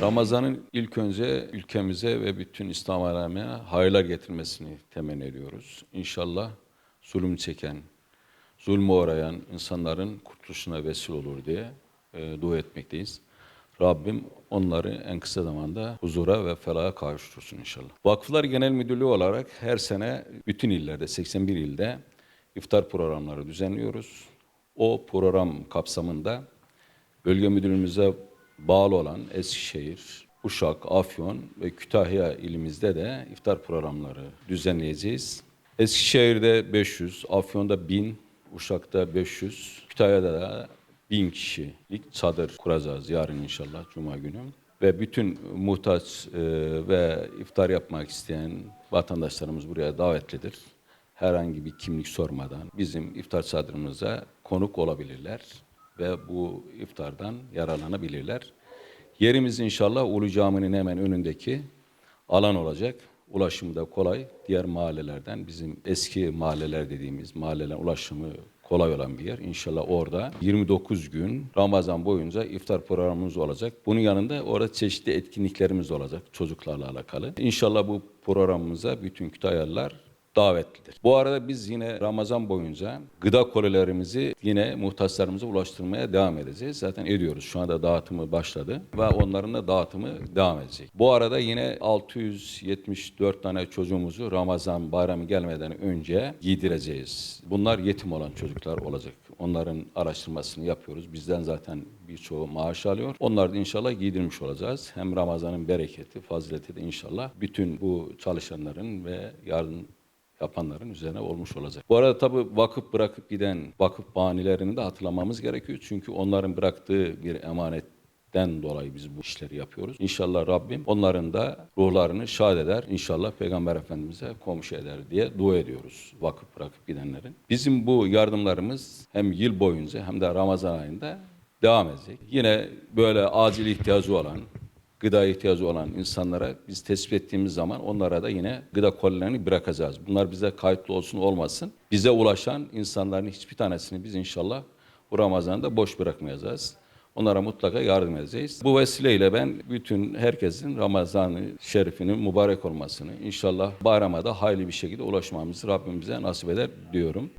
Ramazan'ın ilk önce ülkemize ve bütün İslam alemine hayırlar getirmesini temenni ediyoruz. İnşallah zulüm çeken, zulme uğrayan insanların kurtuluşuna vesile olur diye e, dua etmekteyiz. Rabbim onları en kısa zamanda huzura ve felaha kavuştursun inşallah. Vakıflar Genel Müdürlüğü olarak her sene bütün illerde, 81 ilde iftar programları düzenliyoruz. O program kapsamında bölge müdürlüğümüze bağlı olan Eskişehir, Uşak, Afyon ve Kütahya ilimizde de iftar programları düzenleyeceğiz. Eskişehir'de 500, Afyon'da 1000, Uşak'ta 500, Kütahya'da da 1000 kişilik çadır kuracağız yarın inşallah Cuma günü. Ve bütün muhtaç e, ve iftar yapmak isteyen vatandaşlarımız buraya davetlidir. Herhangi bir kimlik sormadan bizim iftar çadırımıza konuk olabilirler ve bu iftardan yararlanabilirler. Yerimiz inşallah Ulu Cami'nin hemen önündeki alan olacak. Ulaşımı da kolay. Diğer mahallelerden bizim eski mahalleler dediğimiz mahalleler ulaşımı kolay olan bir yer. İnşallah orada 29 gün Ramazan boyunca iftar programımız olacak. Bunun yanında orada çeşitli etkinliklerimiz olacak çocuklarla alakalı. İnşallah bu programımıza bütün Kütahyalılar davetlidir. Bu arada biz yine Ramazan boyunca gıda kolilerimizi yine muhtaçlarımıza ulaştırmaya devam edeceğiz. Zaten ediyoruz. Şu anda dağıtımı başladı ve onların da dağıtımı devam edecek. Bu arada yine 674 tane çocuğumuzu Ramazan bayramı gelmeden önce giydireceğiz. Bunlar yetim olan çocuklar olacak. Onların araştırmasını yapıyoruz. Bizden zaten birçoğu maaş alıyor. Onları da inşallah giydirmiş olacağız. Hem Ramazan'ın bereketi, fazileti de inşallah bütün bu çalışanların ve yardım yapanların üzerine olmuş olacak. Bu arada tabii vakıf bırakıp giden vakıf banilerini de hatırlamamız gerekiyor. Çünkü onların bıraktığı bir emanetten dolayı biz bu işleri yapıyoruz. İnşallah Rabbim onların da ruhlarını şad eder. İnşallah Peygamber Efendimiz'e komşu eder diye dua ediyoruz vakıf bırakıp gidenlerin. Bizim bu yardımlarımız hem yıl boyunca hem de Ramazan ayında devam edecek. Yine böyle acil ihtiyacı olan, gıda ihtiyacı olan insanlara biz tespit ettiğimiz zaman onlara da yine gıda kolilerini bırakacağız. Bunlar bize kayıtlı olsun olmasın. Bize ulaşan insanların hiçbir tanesini biz inşallah bu Ramazan'da boş bırakmayacağız. Onlara mutlaka yardım edeceğiz. Bu vesileyle ben bütün herkesin Ramazan-ı Şerif'inin mübarek olmasını, inşallah bayrama da hayırlı bir şekilde ulaşmamızı Rabbimize nasip eder diyorum.